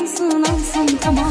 Yansın alsın tamam.